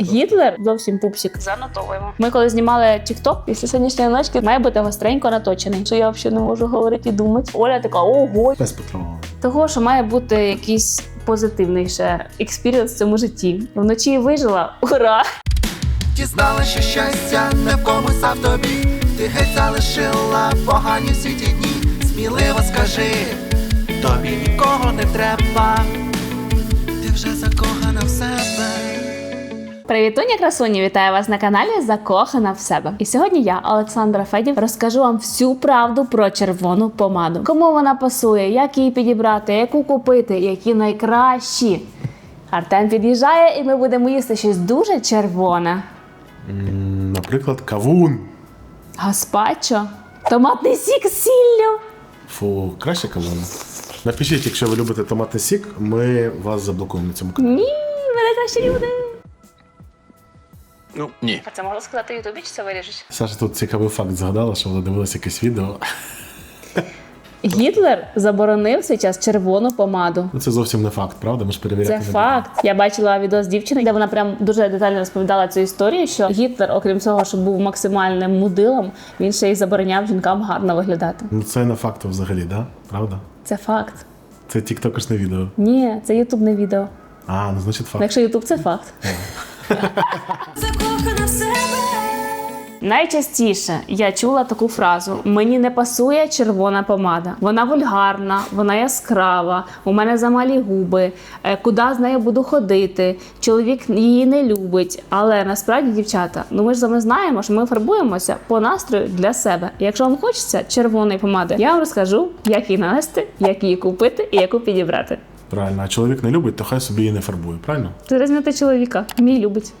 Гітлер зовсім пупсик. Занотовуємо. Ми коли знімали TikTok, після сьогоднішньої ночки має бути гостренько наточений. Що я взагалі не можу говорити і думати. Оля така, ого. Без Петрова. Того, що має бути якийсь позитивний ще експіріенс в цьому житті. Вночі вижила. Ура! Дізнала, що щастя не в комусь, а в тобі. Ти геть залишила погані всі ті дні. Сміливо скажи, тобі нікого не треба. Ти вже себе. Привітуня, красуні! Вітаю вас на каналі Закохана в себе. І сьогодні я, Олександра Федів, розкажу вам всю правду про червону помаду. Кому вона пасує, як її підібрати, яку купити, які найкращі. Артем під'їжджає, і ми будемо їсти щось дуже червоне. М, Наприклад, кавун. Гаспачо, томатний сік з сіллю. Фу, краще кавун. Напишіть, якщо ви любите томатний сік, ми вас заблокуємо на цьому каналі. Ні, мене краще люди. Ну, ні. А це можна сказати Ютубі, чи це виріжеш? Саша тут цікавий факт згадала, що вона дивилася якесь відео. Гітлер заборонив в свій час червону помаду. Ну це зовсім не факт, правда? Ми ж перевіряти Це не будемо. факт. Я бачила відео з дівчиною, де вона прям дуже детально розповідала цю історію. Що Гітлер, окрім цього, що був максимальним мудилом, він ще й забороняв жінкам гарно виглядати. Ну це не факт взагалі, да? Правда? Це факт. Це тіктокошне відео. Ні, це ютубне відео. А, ну значить Ну, факт. Якщо ютуб, це факт. Закохана в себе. Найчастіше я чула таку фразу: мені не пасує червона помада. Вона вульгарна, вона яскрава, у мене замалі губи. е, Куди з нею буду ходити? Чоловік її не любить. Але насправді, дівчата, ну ми ж з вами знаємо, що ми фарбуємося по настрою для себе. Якщо вам хочеться червоної помади, я вам розкажу, як її нанести, як її купити і яку підібрати. Правильно, а чоловік не любить, то хай собі її не фарбує, правильно? Ти розміти чоловіка, мій любить.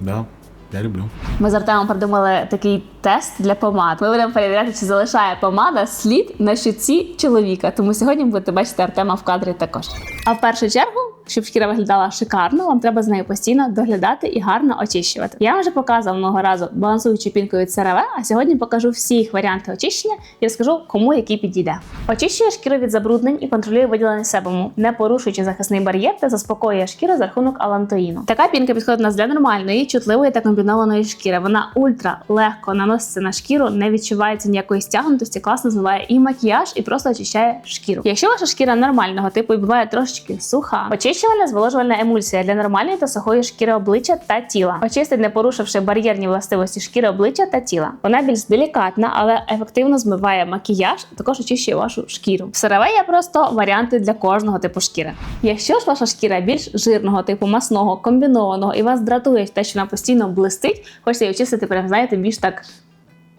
Да, я люблю. Ми з Артемом придумали такий тест для помад. Ми будемо перевіряти, чи залишає помада слід на щоці чоловіка. Тому сьогодні будете бачити Артема в кадрі також. А в першу чергу, щоб шкіра виглядала шикарно, вам треба з нею постійно доглядати і гарно очищувати. Я вже показувала много разу балансуючу пінку від CeraVe, а сьогодні покажу всі їх варіанти очищення і розкажу, кому який підійде. Очищує шкіру від забруднень і контролює виділення себуму, не порушуючи захисний бар'єр та заспокоює шкіру за рахунок алантоїну. Така пінка підходить нас для нормальної, чутливої та комбінованої шкіри. Вона ультра легко наноситься на шкіру, не відчувається ніякої стягнутості, класно змиває і макіяж, і просто очищає шкіру. Якщо ваша шкіра нормального типу і буває трошечки суха, очищувальна зволожувальна емульсія для нормальної та сухої шкіри обличчя та тіла. Очистить, не порушивши бар'єрні властивості шкіри обличчя та тіла. Вона більш делікатна, але ефективно змиває макіяж, а також очищує вашу шкіру. CeraVe є просто варіанти для кожного типу шкіри. Якщо ж ваша шкіра більш жирного типу, масного, комбінованого і вас дратує те, що вона постійно блистить, хочете її очистити, прям знаєте, більш так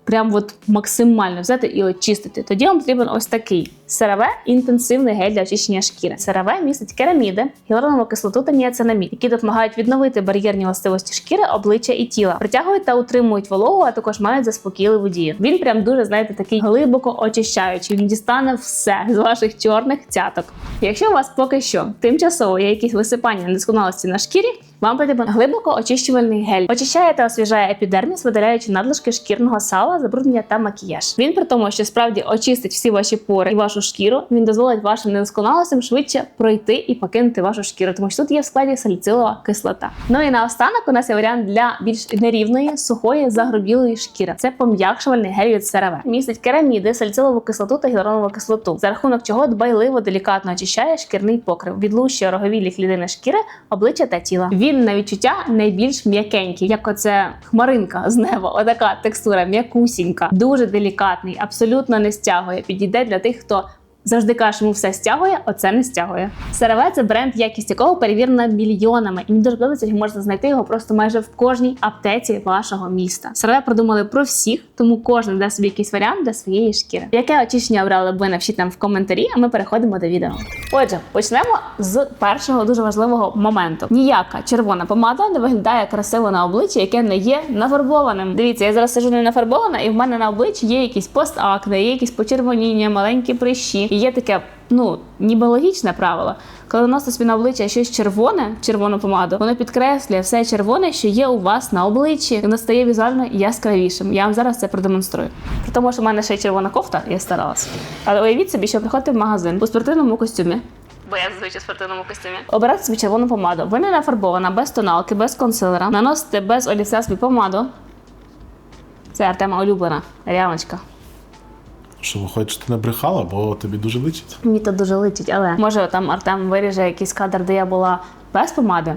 прям от максимально взяти і очистити. Тоді вам потрібен ось такий CeraVe інтенсивний гель для очищення шкіри. CeraVe містить кераміди, гіалуронову кислоту та ніацинамід, які допомагають відновити бар'єрні властивості шкіри, обличчя і тіла, притягують та утримують вологу, а також мають заспокійливу дію. Він прям дуже, знаєте, такий глибоко очищаючий. Він дістане все з ваших чорних цяток. Якщо у вас поки що тимчасово є якісь висипання недосконалості на шкірі, вам потрібен глибоко очищувальний гель. Очищає та освіжає епідерміс, видаляючи надлишки шкірного сала, забруднення та макіяж. Він при тому, що справді очистить всі ваші пори і вашу шкіру, він дозволить вашим недосконалостям швидше пройти і покинути вашу шкіру, тому що тут є в складі саліцилова кислота. Ну і наостанок у нас є варіант для більш нерівної, сухої, загрубілої шкіри. Це пом'якшувальний гель від CeraVe. Містить кераміди, сальцилову кислоту та гіалуронову кислоту, за рахунок чого дбайливо делікатно очищає шкірний покрив, відлущує роговілі клітини шкіри, обличчя та тіла. Він на відчуття найбільш м'якенькі, як оце хмаринка з неба. Отака текстура м'якусінька, дуже делікатний, абсолютно не стягує. Підійде для тих, хто. Завжди каже, йому все стягує, оце не стягує. CeraVe – це бренд, якість якого перевірена мільйонами, і мені дуже подобається, що можна знайти його просто майже в кожній аптеці вашого міста. CeraVe продумали про всіх, тому кожен дасть собі якийсь варіант для своєї шкіри. Яке очищення обрали б ви нам в коментарі, а ми переходимо до відео. Отже, почнемо з першого дуже важливого моменту. Ніяка червона помада не виглядає красиво на обличчі, яке не є нафарбованим. Дивіться, я зараз сижу не нафарбована, і в мене на обличчі є якісь постакне, є якісь почервоніння, маленькі прищі. І є таке, ну ніби логічне правило. Коли наносите собі на обличчя щось червоне, червону помаду, воно підкреслює все червоне, що є у вас на обличчі, воно стає візуально яскравішим. Я вам зараз це продемонструю. При тому, що в мене ще червона кофта, я старалася. Але уявіть собі, що приходите в магазин у спортивному костюмі. Бо я зазвичай в спортивному костюмі. Обирайте собі червону помаду. Вона не фарбована, без тоналки, без консилера. Наносите без олівця собі помаду. Це Артема улюблена рямочка. Що виходить, що ти не брехала, бо тобі дуже личить. Мені то дуже личить, але може там Артем виріже якийсь кадр, де я була без помади.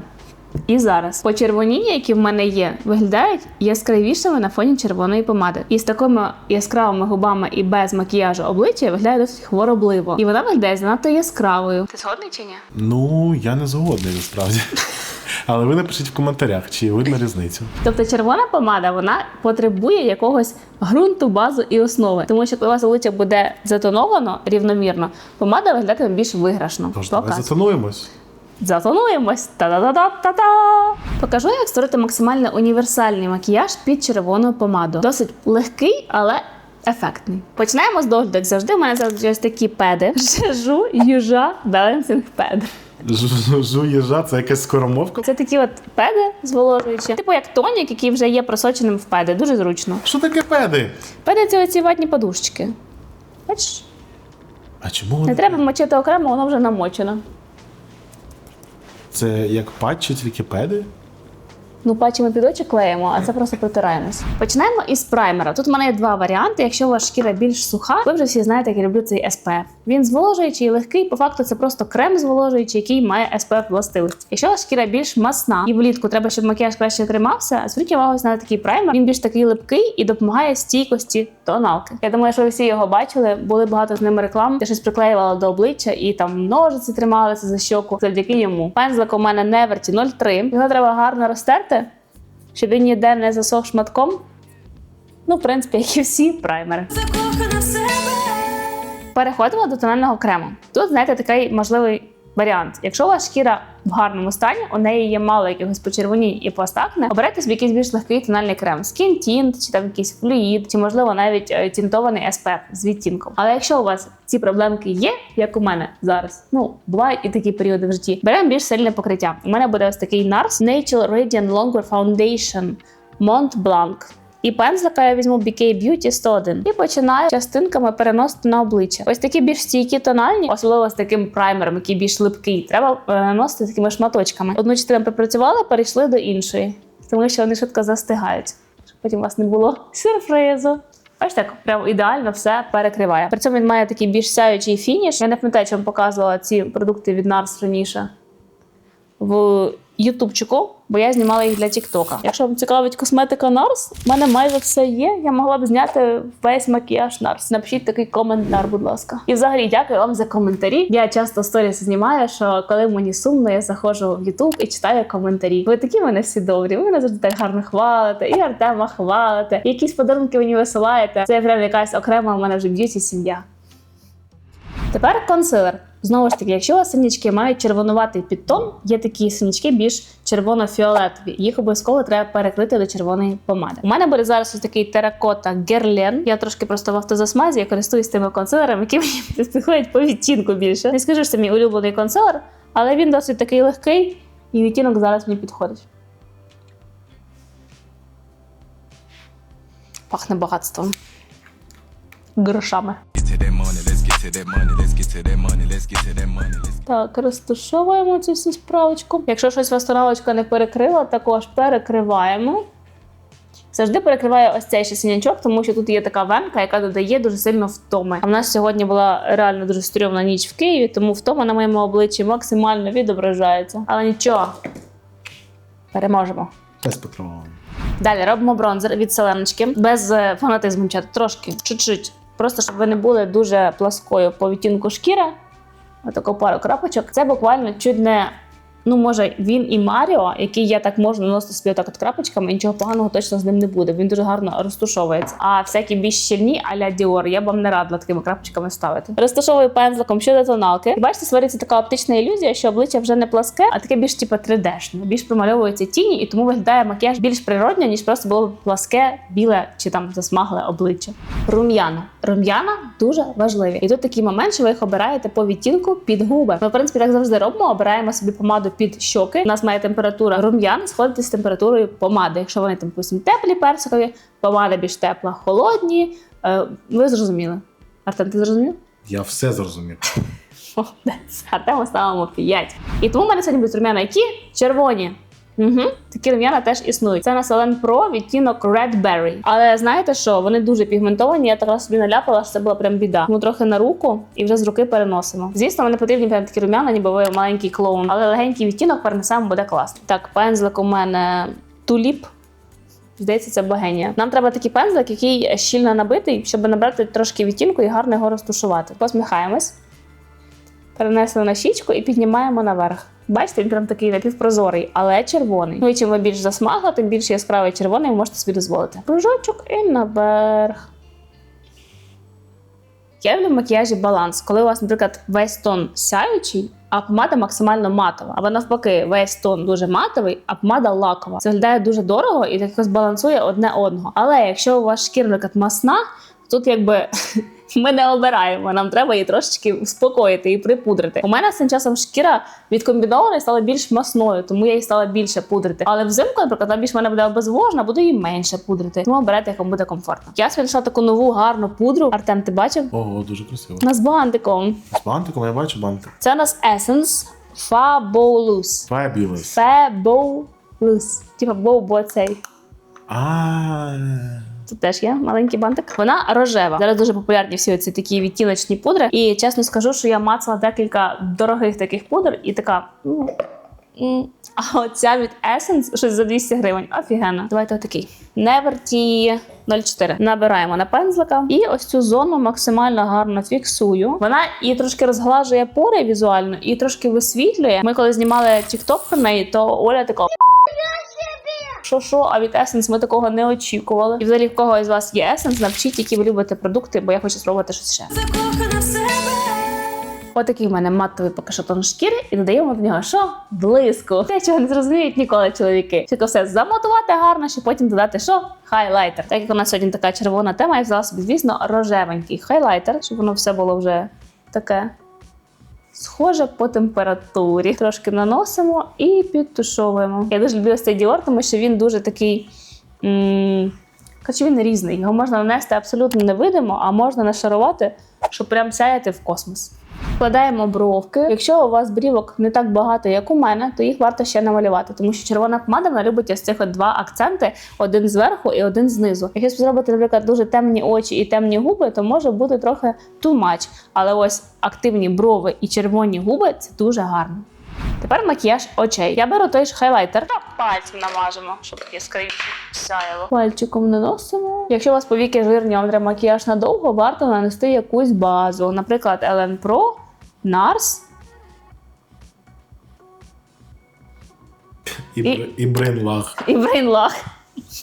І зараз почервоніння, які в мене є, виглядають яскравішими на фоні червоної помади. І з такими яскравими губами і без макіяжу обличчя виглядає досить хворобливо. І вона виглядає занадто яскравою. Ти згодний чи ні? Ну, я не згодний насправді. Але ви напишіть в коментарях, чи видно різницю. Тобто червона помада вона потребує якогось ґрунту, базу і основи. Тому що коли у вас обличчя буде затоновано рівномірно, помада виглядатиме більш виграшно. Тож давай затонуємось. Затонуємось. Та-да-да-да-та-та! Покажу, як створити максимально універсальний макіяж під червону помаду. Досить легкий, але ефектний. Починаємо з догляду, як завжди. У мене завжди ось такі педи. Жежу, южа, балансинг пед. Жу- Жу це якась скоромовка. Це такі от педи зволожуючі, типу як тонік, який вже є просоченим в педи. Дуже зручно. Що таке педи? Педи це оці ватні подушечки. Бачиш, А чому не вони? треба мочити окремо, воно вже намочено. Це як патчі, тільки педи? Ну, патчі ми під очі клеїмо, а це просто протираємось. Починаємо із праймера. Тут в мене є два варіанти. Якщо у вас шкіра більш суха, ви вже всі знаєте, як я люблю цей SPF. Він зволожуючий легкий. По факту це просто крем зволожуючий, який має SPF властивості. Якщо у вас шкіра більш масна і влітку треба, щоб макіяж краще тримався, зверніть увагу на такий праймер. Він більш такий липкий і допомагає стійкості тоналки. Я думаю, що ви всі його бачили. Були багато з ними реклам. Я щось приклеювала до обличчя і там ножиці трималися за щоку. Завдяки йому. Пензлик у мене Neverty 03. Його треба гарно розтерти щоб він ніде не засох шматком. Ну, в принципі, як і всі праймери. закохана в себе. Переходимо до тонального крему. Тут, знаєте, такий можливий варіант. Якщо у вас шкіра в гарному стані, у неї є мало якихось почервонінь і постакне, оберете собі якийсь більш легкий тональний крем. Skin Tint, чи там якийсь флюїд, чи можливо навіть е, тінтований SPF з відтінком. Але якщо у вас ці проблемки є, як у мене зараз, ну бувають і такі періоди в житті, беремо більш сильне покриття. У мене буде ось такий NARS Natural Radiant Longer Foundation Mont Blanc. І пензлика я візьму BK Beauty 101 і починаю частинками переносити на обличчя. Ось такі більш стійкі тональні, особливо з таким праймером, який більш липкий. Треба наносити такими шматочками. Одну частину попрацювали, перейшли до іншої, тому що вони швидко застигають, щоб потім у вас не було сюрпризу. Ось так, прям ідеально все перекриває. При цьому він має такий більш сяючий фініш. Я не пам'ятаю, чи вам показувала ці продукти від NARS раніше в Ютубчику, бо я знімала їх для Тіктока. Якщо вам цікавить косметика Нарс, в мене майже все є. Я могла б зняти весь макіяж Нарс. Напишіть такий коментар, будь ласка. І взагалі дякую вам за коментарі. Я часто сторіс знімаю, що коли мені сумно, я заходжу в Ютуб і читаю коментарі. Ви такі мене всі добрі. Ви мене завжди так гарно хвалите, і Артема хвалите, якісь подарунки мені висилаєте. Це прям якась окрема в мене вже б'юті сім'я. Тепер консилер. Знову ж таки, якщо у вас синячки мають червонуватий підтон, є такі синячки більш червоно-фіолетові. Їх обов'язково треба перекрити до червоної помади. У мене буде зараз ось такий теракота Герлен. Я трошки просто в автозасмазі, я користуюсь тими консилерами, які мені підходять по відтінку більше. Не скажу, що це мій улюблений консилер, але він досить такий легкий, і відтінок зараз мені підходить. Пахне багатством. Грошами. Так, розташовуємо цю всю справочку. Якщо щось вас тоналочка не перекрила, також перекриваємо. Завжди перекриваю ось цей ще синячок, тому що тут є така венка, яка додає дуже сильно втоми. А в нас сьогодні була реально дуже стрьомна ніч в Києві, тому втома на моєму обличчі максимально відображається. Але нічого, переможемо. Без Петрова. Далі робимо бронзер від селеночки без е, фанатизму, дівчата, трошки, чуть-чуть. Просто щоб ви не були дуже пласкою по відтінку шкіри. Отаку пару крапочок. Це буквально чуть не. Ну, може, він і Маріо, який я так можу наносити собі отак от крапочками, і нічого поганого точно з ним не буде. Він дуже гарно розтушовується. А всякі більш щільні а-ля Dior я б вам не радила такими крапочками ставити. Розташовую пензликом щодо тоналки. І бачите, створюється така оптична ілюзія, що обличчя вже не пласке, а таке більш типу 3D-шне. Більш промальовуються тіні, і тому виглядає макіяж більш природньо, ніж просто було б пласке, біле чи там засмагле обличчя. Рум'яна. Рум'яна дуже важливі. І тут такий момент, що ви їх обираєте по відтінку під губи. Ми, в принципі, так завжди робимо. Обираємо собі помаду під щоки. У нас має температура рум'ян сходити з температурою помади. Якщо вони там допустим, теплі персикові, помада більш тепла, холодні. Е, ви зрозуміли. Артем, ти зрозумів? Я все зрозумів. Молодець. Артему ставимо 5. І тому в мене сьогодні будуть рум'яна які? Червоні. Угу. Такі рум'яна теж існують. Це у нас Елен Pro відтінок Red Berry. Але знаєте що? Вони дуже пігментовані. Я така собі наляпала, що це була прям біда. Тому трохи на руку і вже з руки переносимо. Звісно, вони потрібні прям такі рум'яна, ніби ви маленький клоун. Але легенький відтінок перенесемо буде класно. Так, пензлик у мене туліп. Здається, це богенія. Нам треба такий пензлик, який щільно набитий, щоб набрати трошки відтінку і гарно його розтушувати. Посміхаємось. Перенесли на щічку і піднімаємо наверх. Бачите, він прям такий напівпрозорий, але червоний. Ну і чим ви більш засмагла, тим більш яскравий червоний ви можете собі дозволити. Пружочок і наверх. Я в макіяжі баланс, коли у вас, наприклад, весь тон сяючий, а помада максимально матова. Або навпаки, весь тон дуже матовий, а помада лакова. Це виглядає дуже дорого і так якось балансує одне одного. Але якщо у вас шкіра, наприклад, масна, тут якби ми не обираємо. Нам треба її трошечки успокоїти і припудрити. У мене з цим часом шкіра від комбінованої стала більш масною, тому я її стала більше пудрити. Але взимку, наприклад, вона більш в мене буде обезвожена, буду її менше пудрити. Тому оберете, як вам буде комфортно. Я собі знайшла таку нову гарну пудру. Артем, ти бачив? Ого, дуже красиво. Вона з бантиком. З бантиком я бачу бантик. Це у нас Essence Fabulous. Fabulous. Fabulous. Типа бо цей. А. Тут теж є маленький бантик. Вона рожева. Зараз дуже популярні всі ці такі відтіночні пудри. І чесно скажу, що я мацала декілька дорогих таких пудр, і така. А оця від Essence щось за 200 гривень. Офігенно. Давайте отакий. Neverty 04. Набираємо на пензлика. І ось цю зону максимально гарно фіксую. Вона і трошки розглажує пори візуально, і трошки висвітлює. Ми коли знімали TikTok про неї, то Оля така. Що що, а від Essence ми такого не очікували. І взагалі в кого із вас є Essence, напишіть, які ви любите продукти, бо я хочу спробувати щось ще. Отакий в мене матовий поки що тон шкіри, і додаємо в нього що? Блиску. Те, чого не зрозуміють ніколи чоловіки. Тільки все замотувати гарно, щоб потім додати що? Хайлайтер. Так як у нас сьогодні така червона тема, я взяла собі, звісно, рожевенький хайлайтер, щоб воно все було вже таке. Схоже по температурі. Трошки наносимо і підтушовуємо. Я дуже люблю цей діор, тому що він дуже такий. М- Хоч він різний. Його можна нанести абсолютно невидимо, а можна нашарувати, щоб прям сяяти в космос. Вкладаємо бровки. Якщо у вас брівок не так багато, як у мене, то їх варто ще намалювати, тому що червона помада вона любить ось цих два акценти: один зверху і один знизу. Якщо зробити, наприклад, дуже темні очі і темні губи, то може бути трохи too much. Але ось активні брови і червоні губи це дуже гарно. Тепер макіяж очей. Я беру той ж хайлайтер та пальцем намажемо, щоб яскравіше сяяло. Пальчиком наносимо. Якщо у вас повіки жирні, вам треба макіяж надовго, варто нанести якусь базу. Наприклад, Ellen Pro, NARS. І, І- і брейнлаг. і.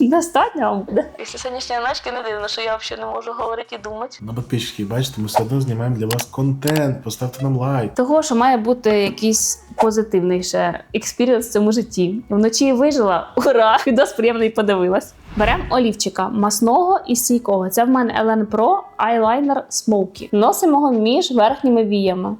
Достатньо вам буде. Після сьогоднішньої ночки не дивно, що я взагалі не можу говорити і думати. На підписчики, бачите, ми все одно знімаємо для вас контент. Поставте нам лайк. Того, що має бути якийсь позитивний ще експіріенс в цьому житті. Вночі вижила, ура! Відос приємний подивилась. Беремо олівчика масного і стійкого. Це в мене Ellen Pro Eyeliner Smoky. Носимо його між верхніми віями.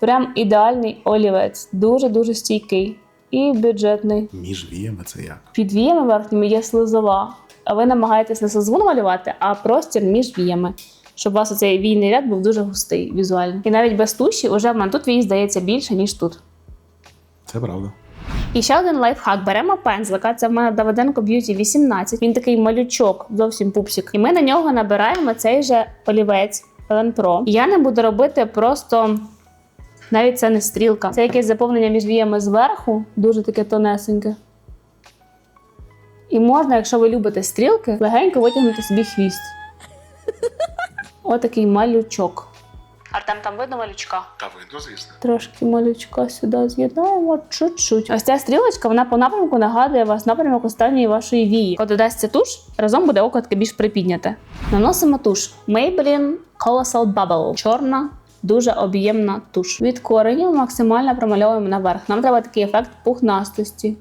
Прям ідеальний олівець. Дуже-дуже стійкий і бюджетний. Між віями це як? Під віями верхніми є слизова. А ви намагаєтесь не слизову намалювати, а простір між віями. Щоб у вас оцей війний ряд був дуже густий візуально. І навіть без туші, уже в мене тут вій здається більше, ніж тут. Це правда. І ще один лайфхак. Беремо пензлика. Це в мене Давиденко Beauty 18. Він такий малючок, зовсім пупсик. І ми на нього набираємо цей же олівець Ellen Pro. І я не буду робити просто. Навіть це не стрілка. Це якесь заповнення між віями зверху, дуже таке тонесеньке. І можна, якщо ви любите стрілки, легенько витягнути собі хвіст. Отакий малючок. Артем, там видно малючка? Та видно, звісно. Трошки малючка сюди з'єднаємо чуть-чуть. Ось ця стрілочка, вона по напрямку нагадує вас напрямок останньої вашої вії. Коли додасться туш, разом буде таке більш припідняте. Наносимо туш. Maybelline Colossal Bubble. Чорна. Дуже об'ємна туш. Від коренів максимально промальовуємо наверх. Нам треба такий ефект пухнастості.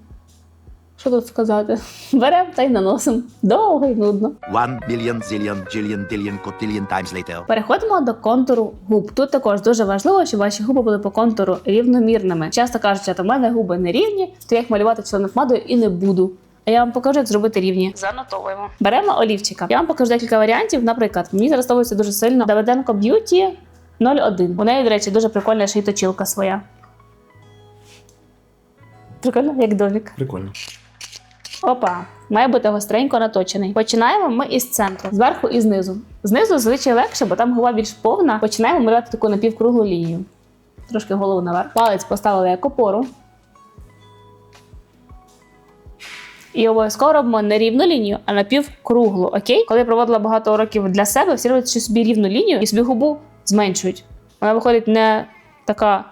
Що тут сказати? Беремо та й наносимо. Довго і нудно. One billion zillion jillion dillion cotillion times later. Переходимо до контуру губ. Тут також дуже важливо, щоб ваші губи були по контуру рівномірними. Часто кажуть, що в мене губи не рівні, то я їх малювати членом помадою і не буду. А я вам покажу, як зробити рівні. Занотовуємо. Беремо олівчика. Я вам покажу декілька варіантів. Наприклад, мені зараз подобається дуже сильно Давиденко Beauty 0,1. У неї, до речі, дуже прикольна точилка своя. Прикольно, як домик. Прикольно. Опа, має бути гостренько наточений. Починаємо ми із центру, зверху і знизу. Знизу зазвичай легше, бо там голова більш повна. Починаємо малювати таку напівкруглу лінію. Трошки голову наверх. Палець поставили як опору. І обов'язково робимо не рівну лінію, а напівкруглу. Окей? Коли я проводила багато уроків для себе, всі роблять собі рівну лінію і собі губу зменшують. Вона виходить не така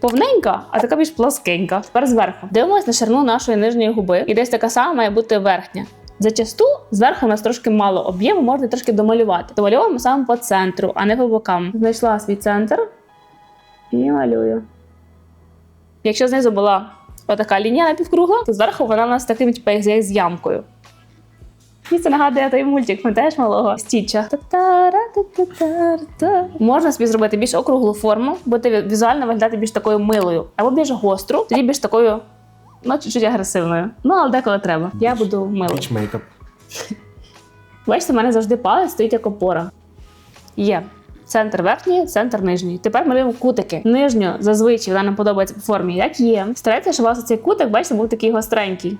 повненька, а така більш плоскенька. Тепер зверху. Дивимось на ширину нашої нижньої губи, і десь така сама має бути верхня. Зачасту зверху у нас трошки мало об'єму, можна трошки домалювати. Домальовуємо саме по центру, а не по бокам. Знайшла свій центр і малюю. Якщо знизу була отака лінія напівкругла, то зверху вона у нас таким як з ямкою. Мені це нагадує той мультик, пам'ятаєш малого Стіча. Можна собі зробити більш округлу форму, бути ві- візуально виглядати більш такою милою, або більш гостру, тоді більш такою, ну, чуть-чуть агресивною. Ну, але деколи треба. Я буду милою. Мейкап. Бачите, в мене завжди палець стоїть як опора. Є. Центр верхній, центр нижній. Тепер малюємо кутики. Нижню зазвичай вона нам подобається по формі, як є. Старайтеся, щоб у вас цей кутик, бачите, був такий гостренький.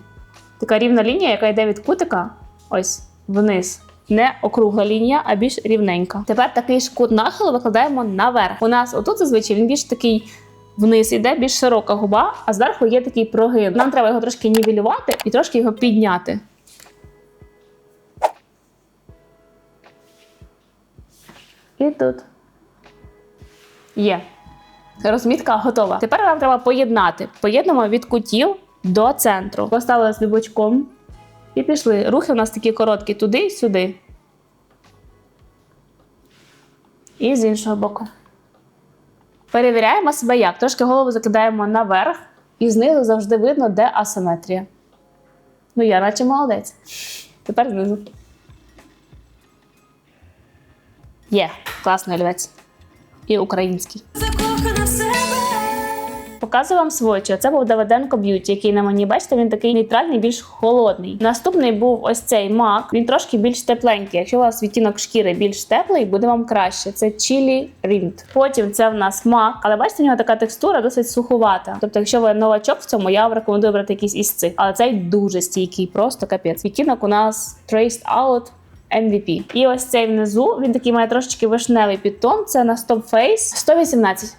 Така рівна лінія, яка йде від кутика, ось вниз. Не округла лінія, а більш рівненька. Тепер такий ж кут нахилу викладаємо наверх. У нас отут зазвичай він більш такий вниз іде, більш широка губа, а зверху є такий прогин. Нам треба його трошки нівелювати і трошки його підняти. І тут. Є. Розмітка готова. Тепер нам треба поєднати. Поєднуємо від кутів до центру. Поставили собі бочком і пішли. Рухи у нас такі короткі туди, і сюди. І з іншого боку. Перевіряємо себе як. Трошки голову закидаємо наверх, і знизу завжди видно, де асиметрія. Ну, я наче молодець. Тепер знизу. Є, класний олівець. І український. Показую вам свочі. Це був Давиденко Б'юті, який на мені, бачите, він такий нейтральний, більш холодний. Наступний був ось цей мак. Він трошки більш тепленький. Якщо у вас відтінок шкіри більш теплий, буде вам краще. Це Chili Rimmed. Потім це в нас мак, але бачите, у нього така текстура досить сухувата. Тобто, якщо ви новачок в цьому, я вам рекомендую брати якийсь із цих. Але цей дуже стійкий, просто капець. Відтінок у нас Traced Out. MVP. І ось цей внизу, він такий має трошечки вишневий підтон. Це на Stop Face 118.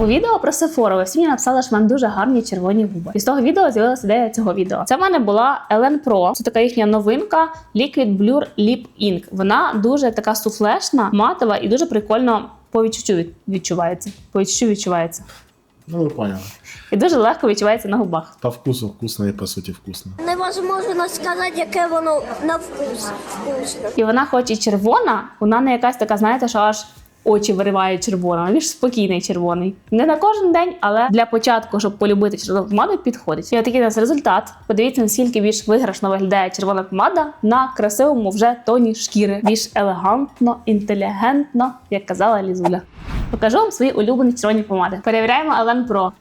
У відео про Sephora ви всі мені написали, що в мене дуже гарні червоні губи. І з того відео з'явилася ідея цього відео. Це в мене була Ellen Pro. Це така їхня новинка Liquid Blur Lip Ink. Вона дуже така суфлешна, матова і дуже прикольно по відчуттю відчувається. По відчуттю відчувається. Ну, ви поняли. І дуже легко відчувається на губах. По вкусу вкусно і по суті вкусно. Невозможно сказати, яке воно на вкус вкусно. І вона, хоч і червона, вона не якась така, знаєте, що аж очі вириває червона, вона більш спокійний червоний. Не на кожен день, але для початку, щоб полюбити червону помаду, підходить. І отакий нас результат. Подивіться, наскільки більш виграшно виглядає червона помада на красивому вже тоні шкіри. Більш елегантно, інтелігентно, як казала Лізуля. Покажу вам свої улюблені червоні помади. Перевіряємо Елен Pro.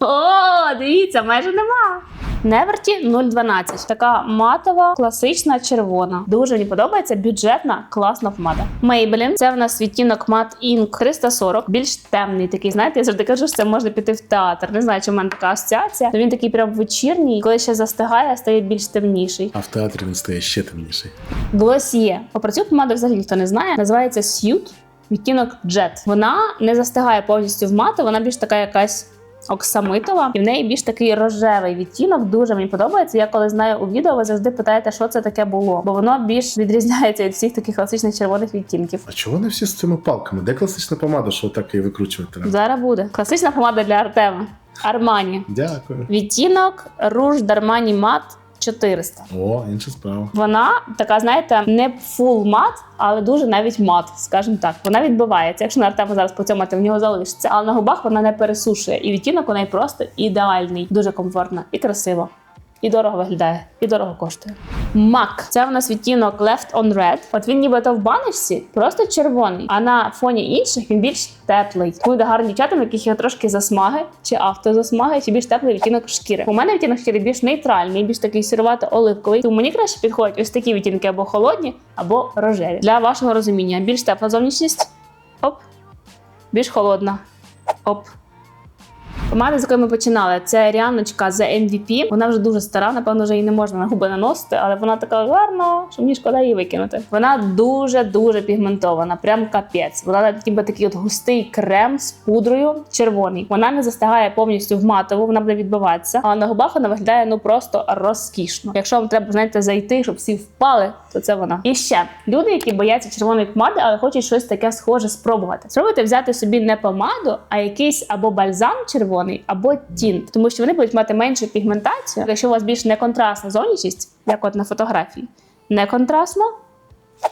О, дивіться, майже нема. Неверті 012. Така матова, класична червона. Дуже мені подобається бюджетна, класна помада. Maybelline. Це в нас відтінок Matte Ink 340, більш темний такий. Знаєте, я завжди кажу, що це можна піти в театр. Не знаю, чи в мене така асоціація. Він такий прям вечірній, коли ще застигає, стає більш темніший. А в театрі він стає ще темніший. Glossier. Попри цю помаду взагалі ніхто не знає. Називається Suit. Відтінок Jet. Вона не застигає повністю в мату, вона більш така якась оксамитова, і в неї більш такий рожевий відтінок. Дуже мені подобається. Я коли знаю у відео, ви завжди питаєте, що це таке було, бо воно більш відрізняється від всіх таких класичних червоних відтінків. А чого не всі з цими палками? Де класична помада, що так і викручувати треба? Зараз буде класична помада для Артема. Армані. Дякую. Відтінок руж Дармані Matte 400. О, інша справа. Вона така, знаєте, не фул мат, але дуже навіть мат, скажімо так. Вона відбивається. Якщо на Артема зараз поцьомати, в нього залишиться. Але на губах вона не пересушує. І відтінок у неї просто ідеальний, дуже комфортно і красиво. І дорого виглядає, і дорого коштує. MAC. Це у нас відтінок Left on Red. От він нібито в баночці просто червоний, а на фоні інших він більш теплий. Буде гарно дівчатам, у яких є трошки засмаги, чи автозасмаги, чи більш теплий відтінок шкіри. У мене відтінок шкіри більш нейтральний, більш такий сірувато-оливковий. Тому мені краще підходять ось такі відтінки або холодні, або рожеві. Для вашого розуміння більш тепла зовнішність. Оп. Більш холодна. Оп. Помада, з якої ми починали, це Ріаночка The MVP. Вона вже дуже стара, напевно, вже її не можна на губи наносити, але вона така гарна, що мені шкода її викинути. Вона дуже дуже пігментована, прям капець. Вона ніби такий от густий крем з пудрою червоний. Вона не застигає повністю в матову, вона буде відбиватися. А на губах вона виглядає ну просто розкішно. Якщо вам треба, знаєте, зайти, щоб всі впали, то це вона. І ще люди, які бояться червоної помади, але хочуть щось таке схоже спробувати. Спробуйте взяти собі не помаду, а якийсь або бальзам червоний, або тінт, тому що вони будуть мати меншу пігментацію. Якщо у вас більш не контрастна зовнішність, як от на фотографії, не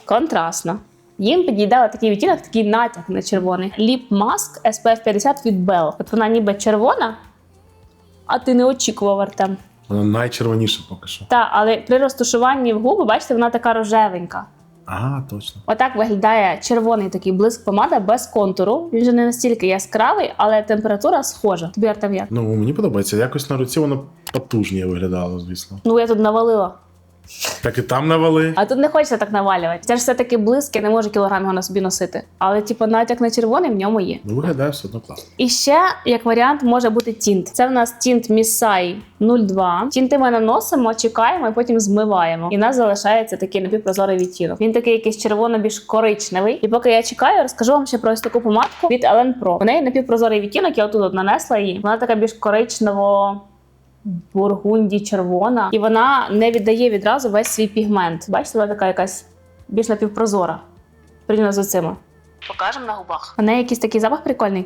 контрастно. Їм підійде такий відтінок, такий натяг на червоний. Ліп маск SPF 50 від Bell. От вона ніби червона, а ти не очікував Артем. Вона найчервоніша поки що. Та, але при розташуванні в губи, бачите, вона така рожевенька. Ага, точно. Отак виглядає червоний такий блиск помада без контуру. Він же не настільки яскравий, але температура схожа. Тобі Артем як? Ну, мені подобається. Якось на руці воно потужніше виглядало, звісно. Ну я тут навалила. Так і там навали. А тут не хочеться так навалювати. Це ж все таки блиск, я не можу кілограм його на собі носити. Але, типу, натяк на червоний в ньому є. Ну, виглядає все одно класно. І ще як варіант може бути тінт. Це в нас тінт Місай 02. Тінти ми наносимо, чекаємо і потім змиваємо. І в нас залишається такий напівпрозорий відтінок. Він такий якийсь червоно більш коричневий. І поки я чекаю, розкажу вам ще про ось таку помадку від Ellen Pro. У неї напівпрозорий відтінок, я отут от нанесла її. Вона така більш коричнево. Бургунді червона, і вона не віддає відразу весь свій пігмент. Бачите, вона така якась більш напівпрозора. Порівняно з оцими. Покажемо на губах. У неї якийсь такий запах прикольний,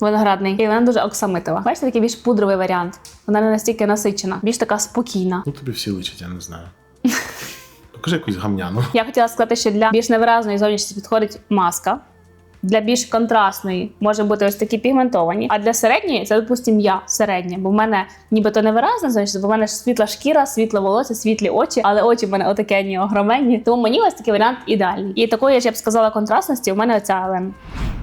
виноградний, і вона дуже оксамитова. Бачите, такий більш пудровий варіант. Вона не настільки насичена, більш така спокійна. Ну тобі всі личать, я не знаю. Покажи якусь гамняну. Я хотіла сказати, що для більш невиразної зовнішності підходить маска. Для більш контрастної може бути ось такі пігментовані. А для середньої це, допустимо, я середня, бо в мене нібито невиразна зовнішність, бо в мене ж світла шкіра, світле волосся, світлі очі, але очі в мене отакенні огроменні. Тому мені ось такий варіант ідеальний. І такої ж я б сказала контрастності. У мене оця Ален.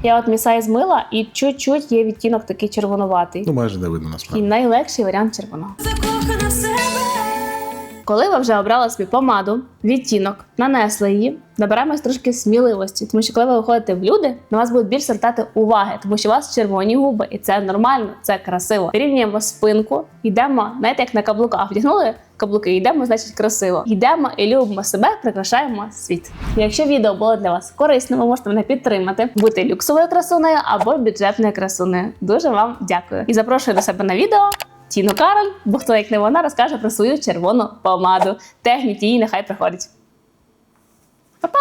Я от місай змила, і чуть-чуть є відтінок такий червонуватий. Ну, майже не видно І найлегший варіант червоного. Коли ви вже обрали собі помаду, відтінок, нанесли її, набираємось трошки сміливості, тому що коли ви виходите в люди, на вас будуть більш звертати уваги, тому що у вас червоні губи, і це нормально, це красиво. Рівнюємо спинку, йдемо, знаєте, як на каблуках. Вдягнули каблуки, йдемо, значить красиво. Йдемо і любимо себе, прикрашаємо світ. Якщо відео було для вас корисним, ви можете мене підтримати, бути люксовою красунею або бюджетною красунею. Дуже вам дякую. І запрошую до себе на відео. Тіно Кароль, бо хто як не вона розкаже про свою червону помаду. Тегніть її, нехай приходить. Па-па!